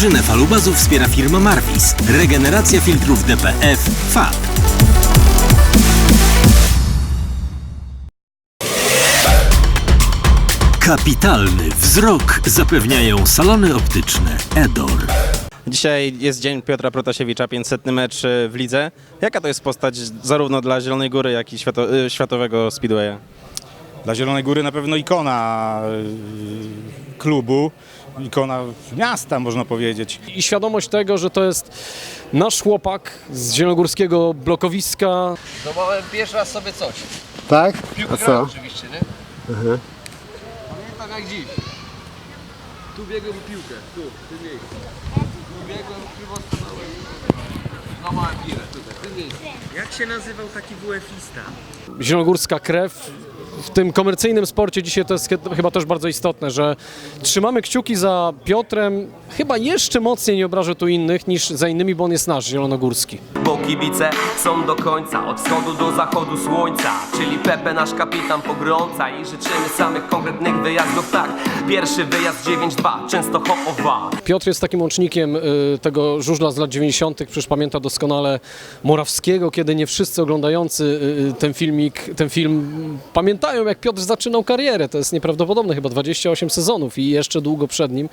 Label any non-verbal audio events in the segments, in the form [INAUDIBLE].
Drużynę falubazów wspiera firma Marvis. Regeneracja filtrów DPF FAB. Kapitalny wzrok zapewniają salony optyczne Edor. Dzisiaj jest dzień Piotra Protasiewicza, 500 mecz y, w lidze. Jaka to jest postać zarówno dla Zielonej Góry, jak i świato, y, światowego Speedwaya? Dla Zielonej Góry na pewno ikona y, klubu, ikona miasta można powiedzieć. i świadomość tego, że to jest nasz chłopak z zielonogórskiego blokowiska. Zdobyłem pierwszy raz sobie coś. Tak? Piłkę grałem co? oczywiście, nie? Pamiętam jak dziś. Tu biegłem piłkę, tu, w tym miejscu. Tu biegłem, piwo stanąłem. Złamałem piłę tutaj, w tym miejscu. Jak się nazywał taki WF-lista? Zielonogórska krew. W tym komercyjnym sporcie dzisiaj to jest ch- chyba też bardzo istotne, że trzymamy kciuki za Piotrem. Chyba jeszcze mocniej nie obrażę tu innych niż za innymi, bo on jest nasz, zielonogórski. Bo kibice są do końca, od wschodu do zachodu słońca Czyli Pepe nasz kapitan pogrąca I życzymy samych konkretnych wyjazdów, tak Pierwszy wyjazd 9-2, Częstochowa Piotr jest takim łącznikiem y, tego żużla z lat 90. Przecież pamięta doskonale Morawskiego, kiedy nie wszyscy oglądający y, y, ten filmik, ten film pamiętają, jak Piotr zaczynał karierę. To jest nieprawdopodobne, chyba 28 sezonów i jeszcze długo przed nim.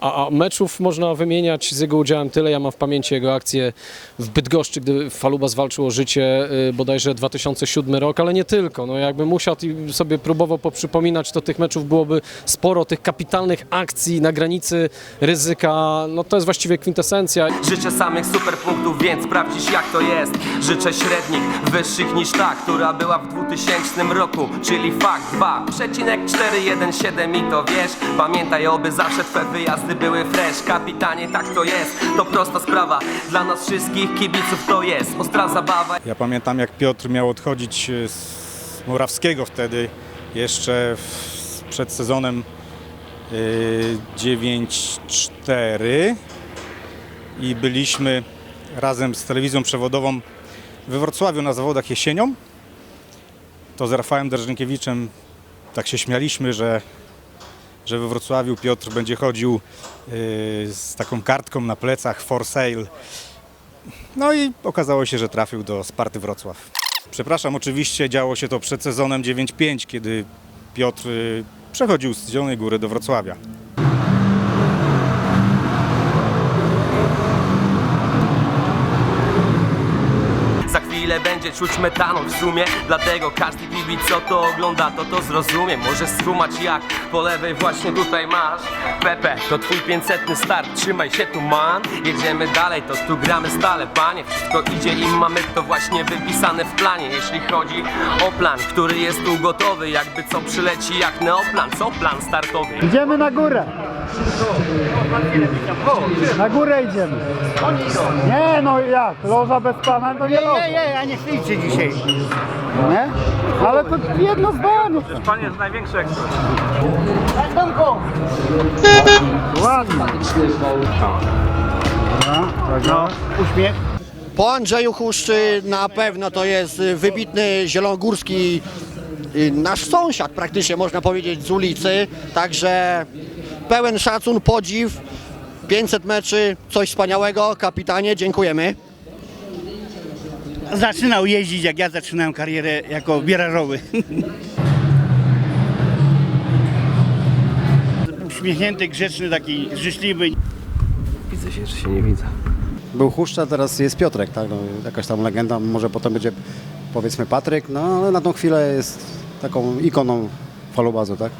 A, a meczów można wymieniać z jego udziałem tyle. Ja mam w pamięci jego akcję w Bydgoszczy, gdy Faluba zwalczył o życie y, bodajże 2007 rok, ale nie tylko. No jakby musiał i sobie próbował poprzypominać, to tych meczów byłoby sporo, tych kapitalnych akcji na granicy ryzyka. No to jest właściwie kwintesencja. Życzę samych super punktów, więc sprawdzisz jak to jest Życzę średnich, wyższych niż ta, która była w 2000 roku Czyli fakt 2,417 i to wiesz. Pamiętaj oby zawsze twe wyjazdy były fresh. Kapitanie tak to jest, to prosta sprawa. Dla nas wszystkich kibiców to jest ostra zabawa. Ja pamiętam jak Piotr miał odchodzić y, z Morawskiego wtedy, jeszcze w, przed sezonem y, 9-4 i byliśmy razem z telewizją przewodową we Wrocławiu na zawodach jesienią. To z Rafałem Derżnikiewiczem tak się śmialiśmy, że, że we Wrocławiu Piotr będzie chodził y, z taką kartką na plecach for sale. No i okazało się, że trafił do Sparty Wrocław. Przepraszam, oczywiście działo się to przed sezonem 9-5, kiedy Piotr y, przechodził z Zielonej Góry do Wrocławia. Chwilę będzie czuć metanol w sumie? Dlatego każdy kibic co to ogląda to to zrozumie. Może skumać jak po lewej właśnie tutaj masz. Pepe to twój 500 start Trzymaj się tu man. Jedziemy dalej to tu gramy stale panie. Wszystko idzie i mamy to właśnie wypisane w planie. Jeśli chodzi o plan, który jest tu gotowy Jakby co przyleci jak neoplan. Co plan startowy? Idziemy na górę. Na górę idziemy. Nie no jak, loża bez pana to nie loża. Nie, nie, ja nie śliczę dzisiaj. Nie? Ale to jedno zdanie. Pan jest największy ekspert. Ładnie. No, uśmiech. Po Andrzeju Huszczy na pewno to jest y, wybitny zielonogórski y, nasz sąsiad praktycznie można powiedzieć z ulicy, także pełen szacun, podziw, 500 meczy, coś wspaniałego, kapitanie, dziękujemy. Zaczynał jeździć, jak ja zaczynałem karierę jako bierażowy. [LAUGHS] Uśmiechnięty, grzeczny, taki życzliwy. Był Huszcza, teraz jest Piotrek, tak? No, jakaś tam legenda, może potem będzie powiedzmy Patryk, no ale na tą chwilę jest taką ikoną falubazu, tak?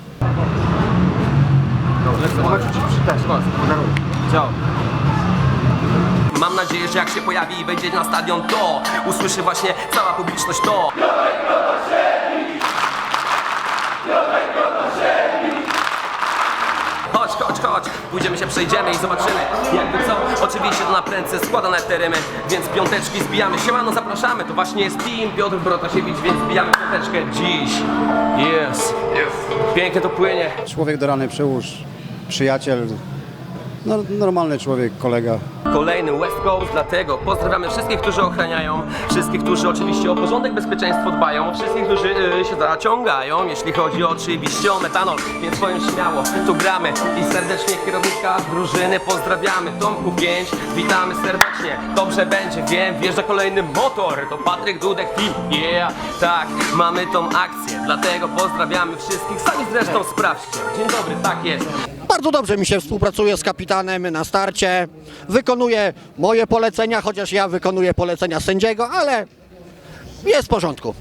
Mam nadzieję, że jak się pojawi i wejdzie na stadion to Usłyszy właśnie cała publiczność to. Chodź, chodź, chodź, pójdziemy się przejdziemy i zobaczymy Jakby co, oczywiście to na prędce składa na terymy Więc piąteczki zbijamy, siemano zapraszamy. To właśnie jest team Piotr Brotasiewicz, więc zbijamy piąteczkę dziś. Yes, pięknie to płynie. Człowiek do rany przyłóż, przyjaciel, No, normalny człowiek, kolega. Kolejny West Coast, dlatego pozdrawiamy wszystkich, którzy ochraniają, wszystkich, którzy oczywiście o porządek, bezpieczeństwo dbają, wszystkich, którzy y, się zaciągają, jeśli chodzi oczywiście o metanol, więc powiem śmiało, tu gramy i serdecznie kierownika drużyny pozdrawiamy, Tomku 5, witamy serdecznie, dobrze będzie, wiem, wjeżdża kolejny motor, to Patryk Dudek Team, yeah, tak, mamy tą akcję, dlatego pozdrawiamy wszystkich, sami zresztą sprawdźcie, dzień dobry, tak jest. Bardzo dobrze mi się współpracuje z kapitanem na starcie. Wykonuje moje polecenia, chociaż ja wykonuję polecenia sędziego, ale jest w porządku.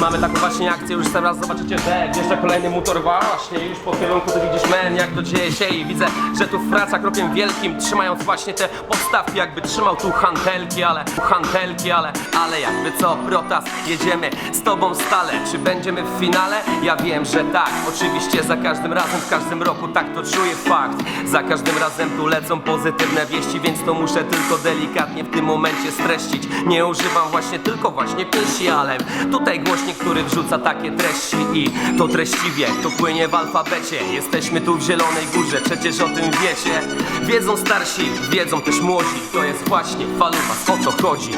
Mamy taką właśnie akcję, już zaraz zobaczycie, że wjeżdża kolejny motor właśnie już po kierunku, to widzisz men, jak to dzieje się i widzę, że tu wraca krokiem wielkim, trzymając właśnie te podstawki, jakby trzymał tu hantelki, ale hantelki, ale, ale jakby co, Protas, jedziemy z tobą stale, czy będziemy w finale? Ja wiem, że tak, oczywiście za każdym razem, w każdym roku tak to czuję fakt, za każdym razem tu lecą pozytywne wieści, więc to muszę tylko delikatnie w tym momencie streścić, nie używam właśnie tylko właśnie pięści, ale tutaj głośnik, który wrzuca takie treści i to treściwie, to płynie w alfabecie, jesteśmy tu w Zielonej Górze, przecież o tym wiecie, wiedzą starsi, wiedzą też młodzi, to jest właśnie falubas, o to chodzi.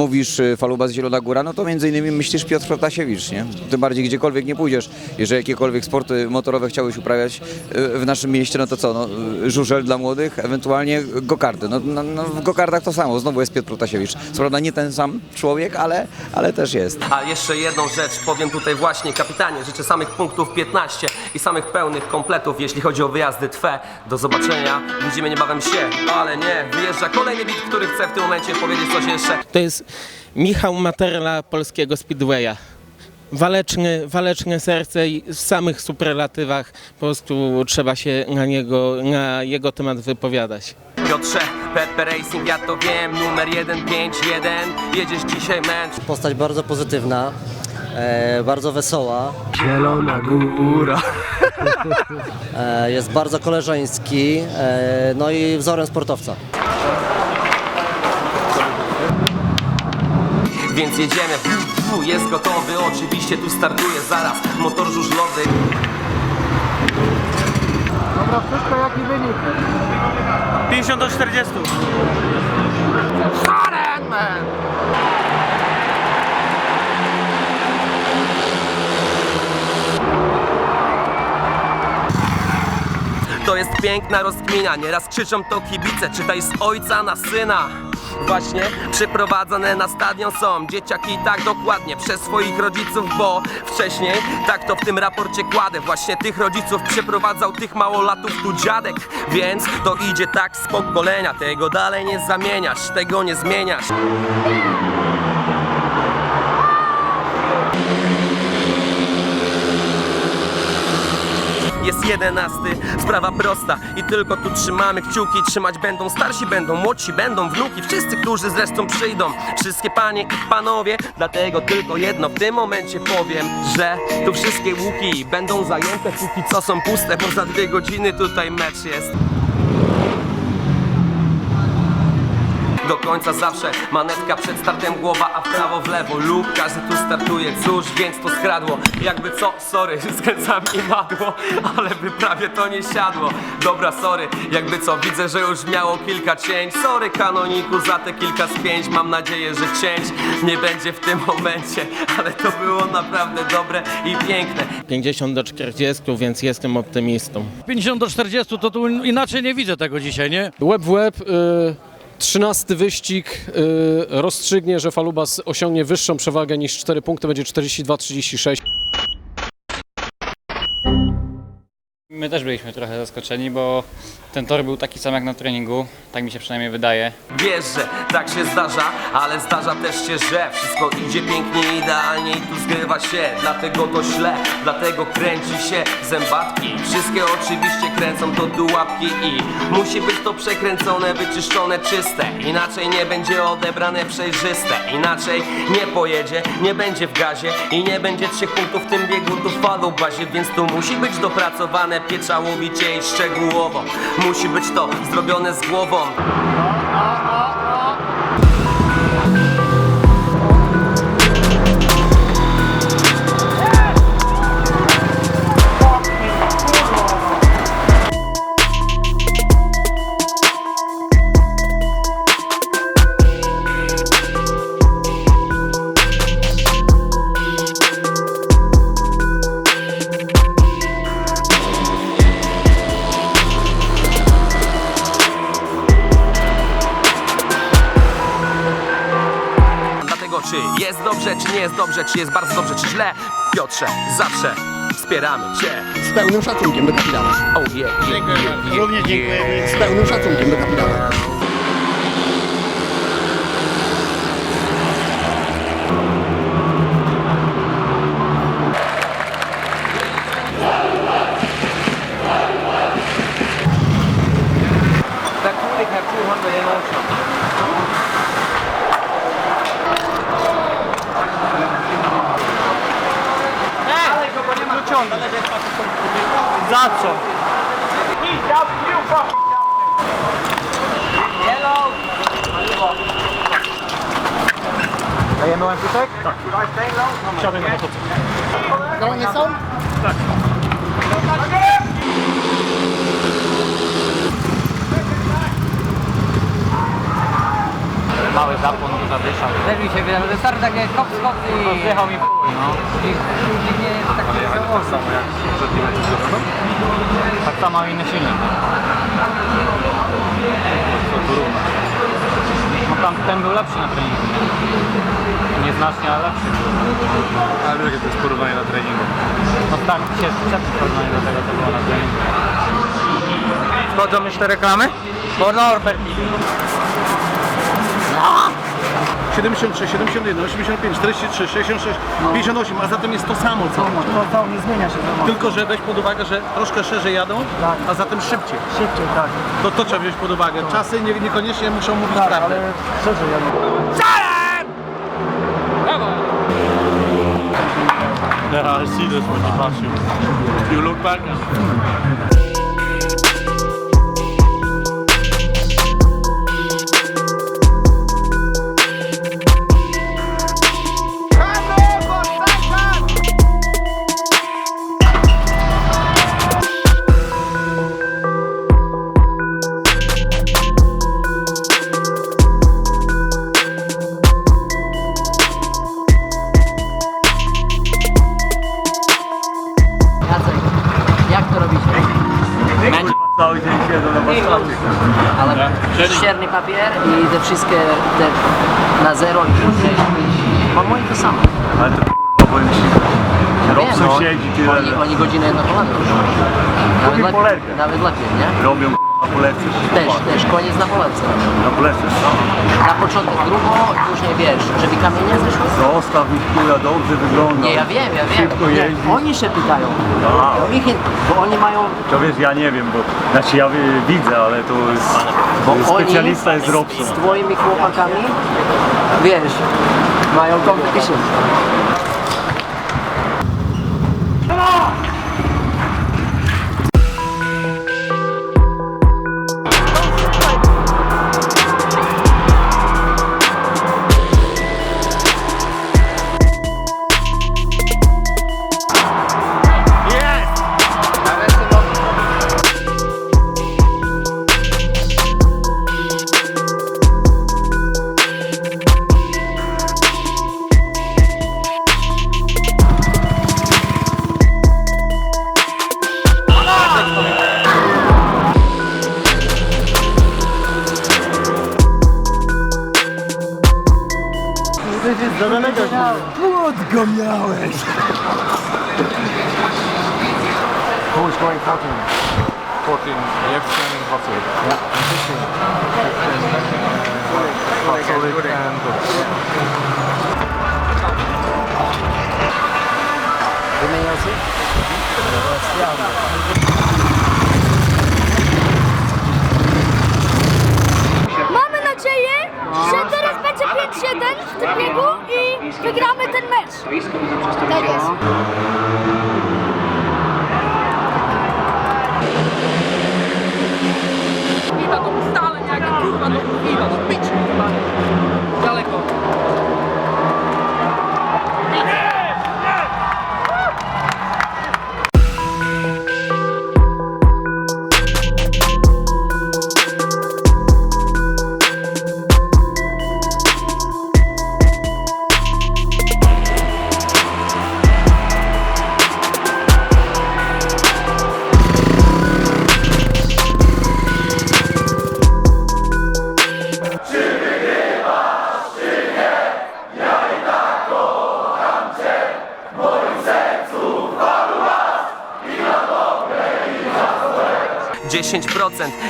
Mówisz y, Falubas Zielona Góra, no to między innymi myślisz Piotr Protasiewicz, nie? Tym bardziej gdziekolwiek nie pójdziesz. Jeżeli jakiekolwiek sporty motorowe chciałeś uprawiać y, w naszym mieście, no to co, no, y, żużel dla młodych, ewentualnie gokarty. No, no, no w gokardach to samo, znowu jest Piotr Protasiewicz. Co prawda nie ten sam człowiek, ale, ale też jest. A jeszcze jedną rzecz powiem tutaj właśnie, kapitanie. Życzę samych punktów 15 i samych pełnych kompletów, jeśli chodzi o wyjazdy Twe. Do zobaczenia. Widzimy niebawem się, ale nie. Wyjeżdża kolejny bit, który chce w tym momencie powiedzieć coś jeszcze. To jest Michał Materla polskiego Speedwaya. Waleczne, waleczne serce i w samych superlatywach po prostu trzeba się na, niego, na jego temat wypowiadać. Piotrze, Pepe Racing, ja to wiem, numer 151. Jedziesz dzisiaj męcz. Postać bardzo pozytywna, e, bardzo wesoła. Zielona góra. E, jest bardzo koleżeński, e, no i wzorem sportowca. Więc jedziemy. Fu, Jest gotowy, oczywiście tu startuje zaraz motor żużlowy. 50 do 40. To jest piękna rozkmina, nieraz krzyczą to kibice, czytaj z ojca na syna. Właśnie przyprowadzane na stadion są dzieciaki tak dokładnie przez swoich rodziców, bo wcześniej tak to w tym raporcie kładę. Właśnie tych rodziców przyprowadzał tych małolatów tu dziadek, więc to idzie tak z pokolenia. Tego dalej nie zamieniasz, tego nie zmieniasz. Jest jedenasty, sprawa prosta i tylko tu trzymamy kciuki. Trzymać będą starsi, będą młodsi, będą wnuki. Wszyscy, którzy zresztą przyjdą. Wszystkie panie i panowie. Dlatego tylko jedno w tym momencie powiem Że tu wszystkie łuki będą zajęte Póki co są puste, bo za dwie godziny tutaj mecz jest Do końca zawsze. Manetka przed startem głowa, a w prawo w lewo. Lub każdy tu startuje, cóż, więc to skradło. Jakby co, sorry, [LAUGHS] skręcam i madło, ale by prawie to nie siadło. Dobra, sorry, jakby co, widzę, że już miało kilka cięć. Sorry kanoniku za te kilka spięć, mam nadzieję, że cięć nie będzie w tym momencie [LAUGHS] Ale to było naprawdę dobre i piękne. 50 do 40, więc jestem optymistą. 50 do 40 to tu inaczej nie widzę tego dzisiaj, nie? Łeb w łeb, y, 13 wyścig y, rozstrzygnie, że Falubas osiągnie wyższą przewagę niż 4 punkty, będzie 42-36. My też byliśmy trochę zaskoczeni, bo ten tor był taki sam jak na treningu, tak mi się przynajmniej wydaje. Wiesz, że tak się zdarza, ale zdarza też się, że wszystko idzie pięknie, idealnie i tu zgrywa się. Dlatego to źle, dlatego kręci się zębatki. Wszystkie oczywiście kręcą to tu łapki i Musi być to przekręcone, wyczyszczone, czyste. Inaczej nie będzie odebrane przejrzyste. Inaczej nie pojedzie, nie będzie w gazie I nie będzie trzech punktów w tym biegu tu w bazie Więc tu musi być dopracowane pieczołowicie i szczegółowo. Musi być to zrobione z głową dobrze, czy jest bardzo dobrze, czy źle Piotrze, zawsze wspieramy Cię Z pełnym szacunkiem do kapitana. Oh yeah, yeah, yeah, yeah, Również dziękujemy. Z pełnym szacunkiem do kapitana. Łańcuszek? Tak. Siadaj na motocykl. Konie są? Mały zapłon do zadyszał. Też mi się wydaje, że stary takie kop skok i... Zjechał mi pół, no. I nie jest tak samo jak przed nim Tak samo inny silnik. Co tu równo? No tam ten był lepszy na treningu, nie? Nieznacznie, ale lepszy. Ale jakie to jest porównanie na treningu? No tak, się przed porównanie do tego, co było na treningu. Wchodzą te reklamy? Bo Norbert 73, 71, 85, 43, 66, 58, a zatem jest to samo co? To, to nie zmienia się. Tylko, że weź pod uwagę, że troszkę szerzej jadą, a zatem szybciej. Szybciej, tak. To, to trzeba wziąć pod uwagę. Czasy nie, niekoniecznie muszą mówić prawdę. Szerzej jadą. Yeah, I see this when you pass you. You look back and... Ale ścierny papier i te wszystkie te na zero i później. Bo moi to samo. Ale to k***a, powiem ci. Robson no, siedzi tyle. oni, oni godzinę jedno kolano robią. Nawet polerkę. nawet lepiej, nie? Robią polecę. Też, też, koniec na polecę. Na polecę. Na początek grubo, później wiesz, żeby kamienie zeszły. Zostaw ich chuja, dobrze wygląda. Nie, ja wiem, ja wiem. Szybko Nie, jeździ. oni się pytają. A. Oni, chę- bo oni mają To wiesz, ja nie wiem, bo znaczy ja wi- widzę, ale to jest Bo specjalista oni jest Robson. z twoimi chłopakami, wiesz, mają competition. Płot go miałeś! Who's going 14? 14, Jewczyn and Waculik. Yeah. Waculik and Wymieniał się? Mamy nadzieję, że teraz będzie 5-7 w tym biegu i wygramy ten mecz. Tak jest.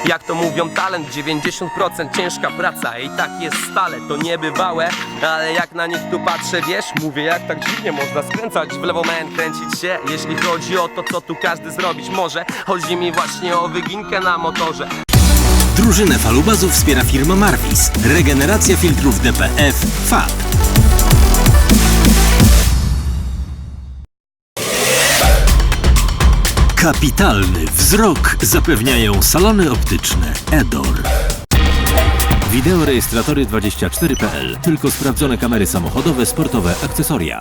Jak to mówią talent 90% ciężka praca i tak jest stale, to niebywałe. Ale jak na nich tu patrzę, wiesz, mówię jak tak dziwnie można skręcać w lewo men, kręcić się. Jeśli chodzi o to, co tu każdy zrobić może Chodzi mi właśnie o wyginkę na motorze. Drużynę falubazów wspiera firma Marvis. Regeneracja filtrów DPF FAB. Kapitalny wzrok zapewniają salony optyczne Edor. Wideorejestratory24.pl. Tylko sprawdzone kamery samochodowe, sportowe, akcesoria.